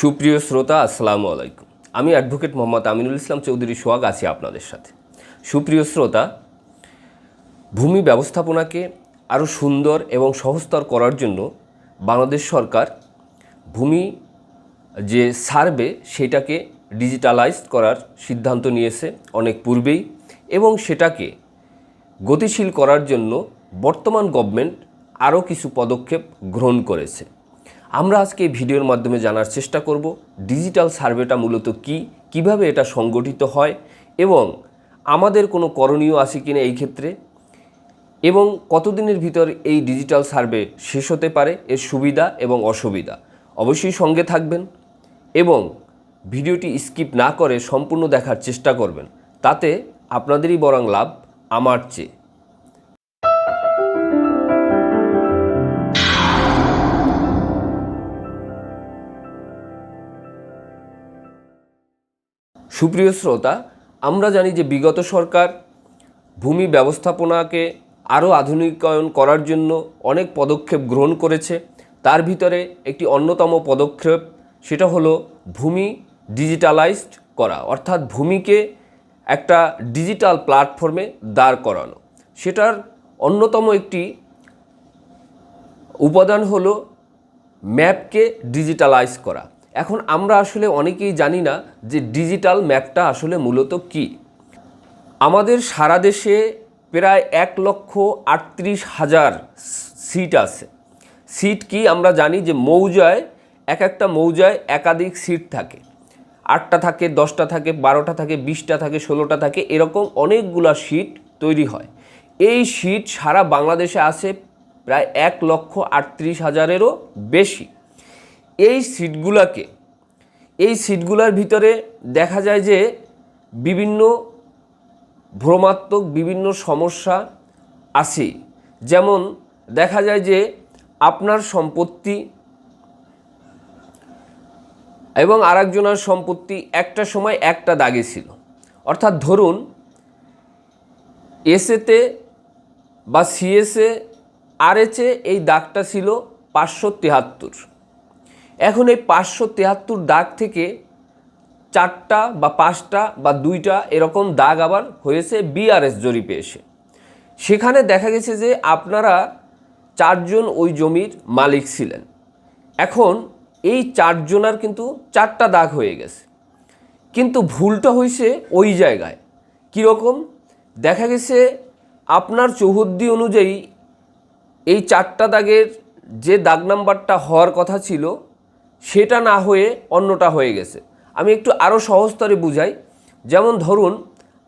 সুপ্রিয় শ্রোতা, আসসালামু আলাইকুম। আমি অ্যাডভোকেট মোহাম্মদ আমিনুল ইসলাম চৌধুরী সোহাগ, আছি আপনাদের সাথে। সুপ্রিয় শ্রোতা, ভূমি ব্যবস্থাপনাকে আরও সুন্দর এবং সহজতর করার জন্য বাংলাদেশ সরকার ভূমি যে সার্ভে, সেটাকে ডিজিটালাইজড করার সিদ্ধান্ত নিয়েছে অনেক পূর্বেই এবং সেটাকে গতিশীল করার জন্য বর্তমান গভর্নমেন্ট আরও কিছু পদক্ষেপ গ্রহণ করেছে। আমরা আজকে এই ভিডিওর মাধ্যমে জানার চেষ্টা করব, ডিজিটাল সার্ভেটা মূলত কি, কীভাবে এটা সংগঠিত হয় এবং আমাদের কোনো করণীয় আছে কিনা এই ক্ষেত্রে এবং কতদিনের ভিতর এই ডিজিটাল সার্ভে শেষ হতে পারে, এর সুবিধা এবং অসুবিধা। অবশ্যই সঙ্গে থাকবেন এবং ভিডিওটি স্কিপ না করে সম্পূর্ণ দেখার চেষ্টা করবেন, তাতে আপনাদেরই বরং লাভ আমার চেয়ে। সুপ্রিয় শ্রোতা, আমরা জানি যে বিগত সরকার ভূমি ব্যবস্থাপনাকে আরও আধুনিকায়ন করার জন্য অনেক পদক্ষেপ গ্রহণ করেছে। তার ভিতরে একটি অন্যতম পদক্ষেপ সেটা হলো ভূমি ডিজিটালাইজড করা, অর্থাৎ ভূমিকে একটা ডিজিটাল প্ল্যাটফর্মে দাঁড় করানো। সেটার অন্যতম একটি উপাদান হলো ম্যাপকে ডিজিটালাইজ করা। এখন আমরা আসলে অনেকেই জানি না যে ডিজিটাল ম্যাপটা আসলে মূলত কী। আমাদের সারা দেশে প্রায় এক লক্ষ আটত্রিশ হাজার সিট আছে। সিট কি আমরা জানি যে মৌজায়, এক একটা মৌজায় একাধিক সিট থাকে। আটটা থাকে, দশটা থাকে, বারোটা থাকে, বিশটা থাকে, ষোলোটা থাকে, এরকম অনেকগুলা সিট তৈরি হয়। এই সিট সারা বাংলাদেশে আছে প্রায় এক লক্ষ আটত্রিশ হাজারেরও বেশি। এই সিটগুলোকে, এই সিটগুলোর ভিতরে দেখা যায় যে বিভিন্ন ভ্রমাত্মক বিভিন্ন সমস্যা আছে। যেমন দেখা যায় যে আপনার সম্পত্তি এবং আরেকজনের সম্পত্তি একটা সময় একটা দাগে ছিল। অর্থাৎ ধরুন এসেতে বা সিএসএ আরএচে এই দাগটা ছিল পাঁচশো তেহাত্তর। এখন এই পাঁচশো তেহাত্তর দাগ থেকে চারটা বা পাঁচটা বা দুইটা এরকম দাগ আবার হয়েছে বিআরএস জরিপে এসে। সেখানে দেখা গেছে যে আপনারা চারজন ওই জমির মালিক ছিলেন। এখন এই চারজনার কিন্তু চারটা দাগ হয়ে গেছে। কিন্তু ভুলটা হয়েছে ওই জায়গায়। কীরকম? দেখা গেছে আপনার চৌহদ্দি অনুযায়ী এই চারটা দাগের যে দাগ নাম্বারটা হওয়ার কথা ছিল সেটা না হয়ে অন্যটা হয়ে গেছে। আমি একটু আরও সহজতরে বুঝাই। যেমন ধরুন,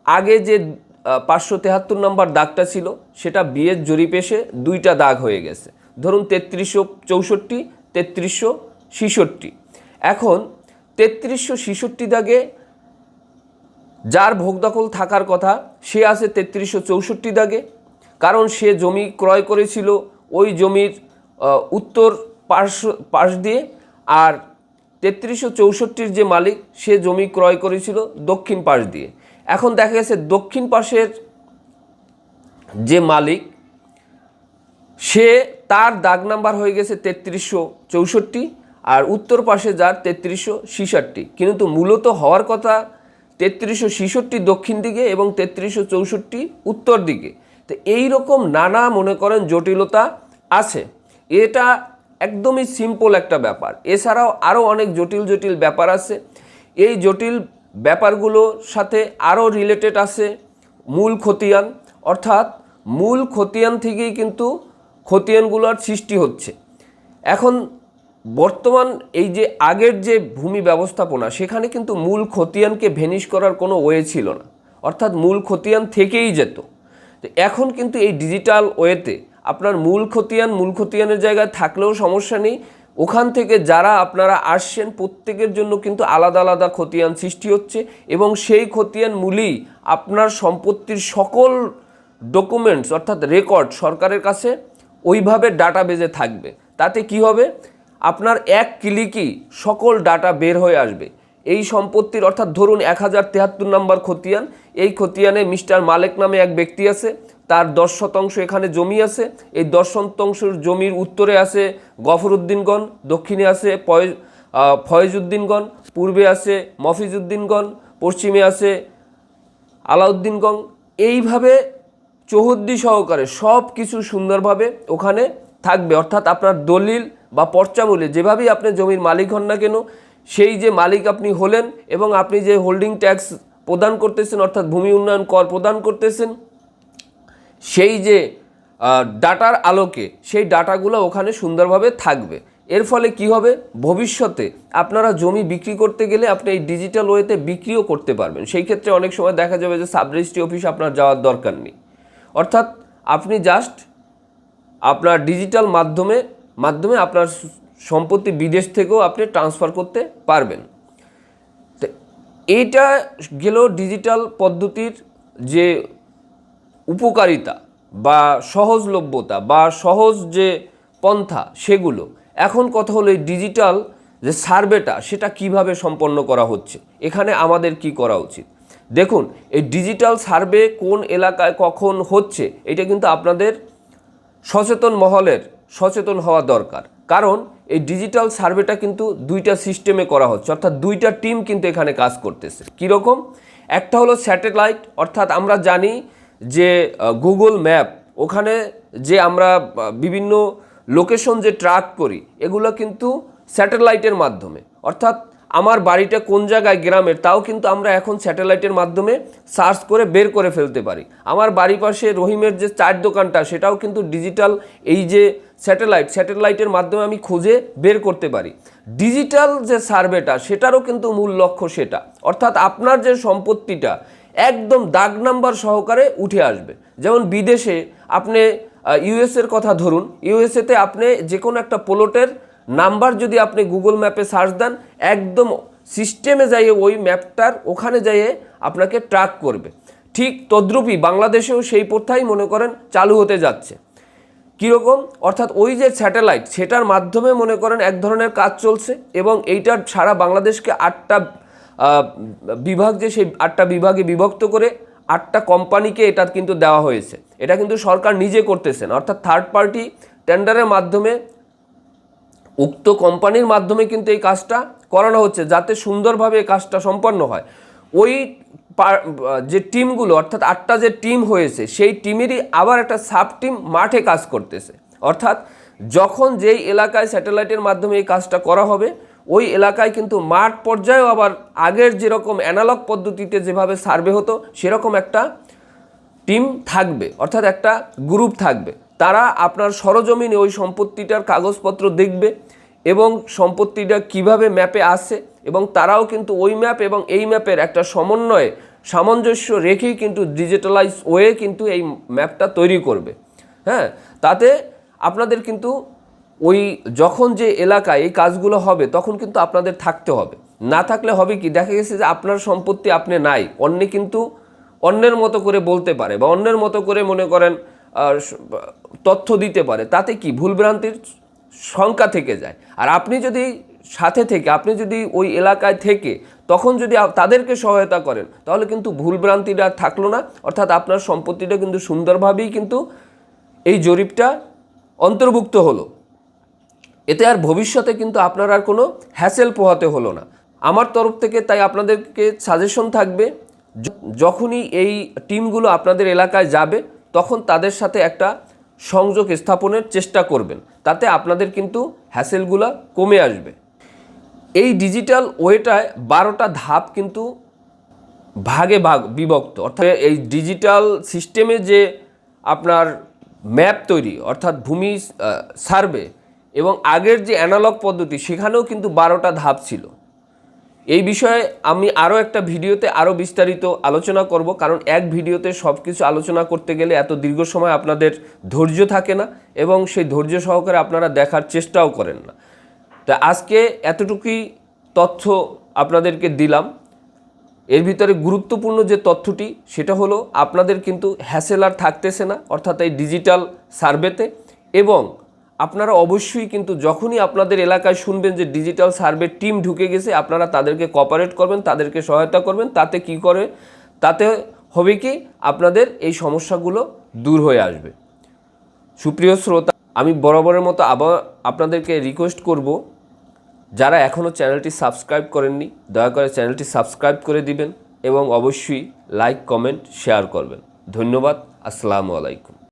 আগে যে পাঁচশো তেহাত্তর নম্বর দাগটা ছিল, সেটা বিয়ের জরিপ এসে দুইটা দাগ হয়ে গেছে। ধরুন তেত্রিশশো চৌষট্টি, তেত্রিশশো ছিষট্টি। এখন তেত্রিশশো ছিষট্টি দাগে যার ভোগদখল থাকার কথা, সে আছে তেত্রিশশো চৌষট্টি দাগে। কারণ সে জমি ক্রয় করেছিল, ওই জমির উত্তর পাশ পাশ দিয়ে আর তেত্রিশশো চৌষট্টির যে মালিক, সে জমি ক্রয় করেছিল দক্ষিণ পাশ দিয়ে। এখন দেখা গেছে দক্ষিণ পাশের যে মালিক, সে তার দাগ নাম্বার হয়ে গেছে তেত্রিশশো চৌষট্টি আর উত্তর পাশে যার তেত্রিশশো ছিষট্টি। কিন্তু মূলত হওয়ার কথা তেত্রিশশো ছিষট্টি দক্ষিণ দিকে এবং তেত্রিশশো চৌষট্টি উত্তর দিকে। তো এই রকম নানা, মনে করেন, জটিলতা আছে। এটা একদমই সিম্পল একটা ব্যাপার। এছাড়াও আরও অনেক জটিল জটিল ব্যাপার আছে। এই জটিল ব্যাপারগুলোর সাথে আরও রিলেটেড আছে মূল খতিয়ান। অর্থাৎ মূল খতিয়ান থেকেই কিন্তু খতিয়ানগুলোর সৃষ্টি হচ্ছে। এখন বর্তমান এই যে আগের যে ভূমি ব্যবস্থাপনা, সেখানে কিন্তু মূল খতিয়ানকে ভেনিশ করার কোনো ওয়ে ছিল না। অর্থাৎ মূল খতিয়ান থেকেই যেত। এখন কিন্তু এই ডিজিটাল ওয়েতে আপনার মূল খতিয়ান, মূল খতিয়ানের জায়গায় থাকলেও সমস্যা নেই। ওখান থেকে যারা আপনারা আসছেন, প্রত্যেকের জন্য কিন্তু আলাদা আলাদা খতিয়ান সৃষ্টি হচ্ছে এবং সেই খতিয়ান মূলই আপনার সম্পত্তির সকল ডকুমেন্টস অর্থাৎ রেকর্ড সরকারের কাছে ওইভাবে ডাটা বেজে থাকবে। তাতে কি হবে? আপনার এক ক্লিকই সকল ডাটা বের হয়ে আসবে। এই সম্পত্তির, অর্থাৎ ধরুন এক হাজার তেহাত্তর নম্বর খতিয়ান, এই খতিয়ানে মিস্টার মালেক নামে এক ব্যক্তি আছে, তার দশ শতাংশ এখানে জমি আছে, এই দশ শতাংশের জমির উত্তরে আছে গফরউদ্দিনগঞ্জ দক্ষিণে আছে ফয়েজউদ্দিনগণ, পূর্বে আছে মফিজউদ্দিনগণ, পশ্চিমে আছে আলাউদ্দিনগণ। এইভাবে চৌহদ্দি সহকারে সব কিছু সুন্দরভাবে ওখানে থাকবে। অর্থাৎ আপনার দলিল বা পর্চামূল্যে যেভাবেই আপনি জমির মালিক হন না কেন সেই যে মালিক আপনি হলেন এবং আপনি যে হোল্ডিং ট্যাক্স প্রদান করতেছেন, অর্থাৎ ভূমি উন্নয়ন কর প্রদান করতেছেন, সেই যে ডাটার আলোকে সেই ডাটাগুলো ওখানে সুন্দরভাবে থাকবে। এর ফলে কি হবে? ভবিষ্যতে আপনারা জমি বিক্রি করতে গেলে আপনি এই ডিজিটাল ওয়েতে বিক্রিও করতে পারবেন। সেই ক্ষেত্রে অনেক সময় দেখা যাবে যে সাব রেজিস্ট্রি অফিস আপনার যাওয়ার দরকার নেই। অর্থাৎ আপনি জাস্ট আপনার ডিজিটাল মাধ্যমে মাধ্যমে আপনার সম্পত্তি বিদেশ থেকেও আপনি ট্রান্সফার করতে পারবেন। তো এইটা গেল ডিজিটাল পদ্ধতির যে উপকারিতা বা সহজলভ্যতা বা সহজ যে পন্থা সেগুলো। এখন কথা হলো এই ডিজিটাল যে সার্ভেটা সেটা কীভাবে সম্পন্ন করা হচ্ছে? এখানে আমাদের কি করা উচিত? দেখুন, এই ডিজিটাল সার্ভে কোন এলাকায় কখন হচ্ছে, এটা কিন্তু আপনাদের সচেতন মহলের সচেতন হওয়া দরকার। কারণ এই ডিজিটাল সার্ভেটা কিন্তু দুইটা সিস্টেমে করা হচ্ছে, অর্থাৎ দুইটা টিম কিন্তু এখানে কাজ করতেছে। কীরকম? একটা হলো স্যাটেলাইট অর্থাৎ আমরা জানি যে গুগল ম্যাপ ওখানে যে আমরা বিভিন্ন লোকেশন যে ট্র্যাক করি, এগুলো কিন্তু স্যাটেলাইটের মাধ্যমে। অর্থাৎ আমার বাড়িটা কোন জায়গায় গ্রামের, তাও কিন্তু আমরা এখন স্যাটেলাইটের মাধ্যমে সার্চ করে বের করে ফেলতে পারি। আমার বাড়ি পাশে রহিমের যে চার দোকানটা, সেটাও কিন্তু ডিজিটাল এই যে স্যাটেলাইট, স্যাটেলাইটের মাধ্যমে আমি খুঁজে বের করতে পারি। ডিজিটাল যে সার্ভেটা, সেটারও কিন্তু মূল লক্ষ্য সেটা। অর্থাৎ আপনার যে সম্পত্তিটা একদম দাগ নাম্বার সহকারে উঠে আসবে। যেমন বিদেশে আপনি ইউএসের কথা ধরুন, ইউএসএতে আপনি যে কোনো একটা প্লটের নাম্বার যদি আপনি গুগল ম্যাপে সার্চ দেন, একদম সিস্টেমে যাইয়ে ওই ম্যাপটার ওখানে যাইয়ে আপনাকে ট্র্যাক করবে। ঠিক তদ্রূপই বাংলাদেশেও সেই প্রথাই মনে করেন চালু হতে যাচ্ছে। কীরকম? অর্থাৎ ওই যে স্যাটেলাইট, সেটার মাধ্যমে মনে করেন এক ধরনের কাজ চলছে এবং এইটার সারা বাংলাদেশকে আটটা বিভাগ যে সেই আটটা বিভাগে বিভক্ত করে আটটা কোম্পানিকে এটা কিন্তু দেওয়া হয়েছে। এটা কিন্তু সরকার নিজে করতেছেন। অর্থাৎ থার্ড পার্টি টেন্ডারের মাধ্যমে, উক্ত কোম্পানির মাধ্যমে কিন্তু এই কাজটা করানো হচ্ছে, যাতে সুন্দরভাবে এই কাজটা সম্পন্ন হয়। ওই যে টিমগুলো, অর্থাৎ আটটা যে টিম হয়েছে, সেই টিমেরই আবার একটা সাব টিম মাঠে কাজ করতেছে। অর্থাৎ যখন যেই এলাকায় স্যাটেলাইটের মাধ্যমে এই কাজটা করা হবে, ওই এলাকায় কিন্তু মাঠ পর্যায়েও আবার আগের যেরকম অ্যানালগ পদ্ধতিতে যেভাবে সার্ভে হতো, সেরকম একটা টিম থাকবে, অর্থাৎ একটা গ্রুপ থাকবে। তারা আপনার সরজমিনে ওই সম্পত্তিটার কাগজপত্র দেখবে এবং সম্পত্তিটা কীভাবে ম্যাপে আসে এবং তারাও কিন্তু ওই ম্যাপ এবং এই ম্যাপের একটা সমন্বয়ে, সামঞ্জস্য রেখেই কিন্তু ডিজিটালাইজ ওয়ে কিন্তু এই ম্যাপটা তৈরি করবে। হ্যাঁ তাতে আপনাদের কিন্তু ওই যখন যে এলাকায় এই কাজগুলো হবে, তখন কিন্তু আপনাদের থাকতে হবে। না থাকলে হবে কি? দেখা গেছে যে আপনার সম্পত্তি আপনি নাই, অন্যে কিন্তু অন্যের মতো করে বলতে পারে বা অন্যের মতো করে মনে করেন তথ্য দিতে পারে। তাতে কি? ভুলভ্রান্তির সংখ্যা থেকে যায়। আর আপনি যদি সাথে থেকে, আপনি যদি ওই এলাকায় থেকে তখন যদি তাদেরকে সহায়তা করেন, তাহলে কিন্তু ভুলভ্রান্তিটা থাকল না। অর্থাৎ আপনার সম্পত্তিটা কিন্তু সুন্দরভাবেই কিন্তু এই জরিপটা অন্তর্ভুক্ত হলো। এতে আর ভবিষ্যতে কিন্তু আপনার আর কোনো হ্যাসেল পোহাতে হলো না। আমার তরফ থেকে তাই আপনাদেরকে সাজেশন থাকবে যখনই এই টিমগুলো আপনাদের এলাকায় যাবে, তখন তাদের সাথে একটা সংযোগ স্থাপনের চেষ্টা করবেন। তাতে আপনাদের কিন্তু হ্যাসেলগুলো কমে আসবে। এই ডিজিটাল ওয়েটায় বারোটা ধাপ কিন্তু ভাগে ভাগ বিভক্ত। অর্থাৎ এই ডিজিটাল সিস্টেমে যে আপনার ম্যাপ তৈরি, অর্থাৎ ভূমি সার্ভে এবং আগের যে অ্যানালগ পদ্ধতি, সেখানেও কিন্তু বারোটা ধাপ ছিল। এই বিষয়ে আমি আরও একটা ভিডিওতে আরও বিস্তারিত আলোচনা করব, কারণ এক ভিডিওতে সব কিছু আলোচনা করতে গেলে এত দীর্ঘ সময় আপনাদের ধৈর্য থাকে না এবং সেই ধৈর্য সহকারে আপনারা দেখার চেষ্টাও করেন না। তা আজকে এতটুকুই তথ্য আপনাদেরকে দিলাম। এর ভিতরে গুরুত্বপূর্ণ যে তথ্যটি, সেটা হলো আপনাদের কিন্তু হ্যাসেলার থাকতেছে না, অর্থাৎ এই ডিজিটাল সার্ভেতে এবং আপনারা অবশ্যই কিন্তু যখনই আপনাদের এলাকায় শুনবেন যে ডিজিটাল সার্ভে টিম ঢুকে গেছে, আপনারা তাদেরকে কপারেট করবেন, তাদেরকে সহায়তা করবেন, তাতে কি করে? তাতে হবে কি? আপনাদের এই সমস্যাগুলো দূর হয়ে আসবে। সুপ্রিয় শ্রোতা, আমি বরাবরের মতো আবার আপনাদেরকে রিকোয়েস্ট করব, যারা এখনও চ্যানেলটি সাবস্ক্রাইব করেননি, দয়া করে চ্যানেলটি সাবস্ক্রাইব করে দিবেন এবং অবশ্যই লাইক কমেন্ট শেয়ার করবেন। ধন্যবাদ, আসসালামু আলাইকুম।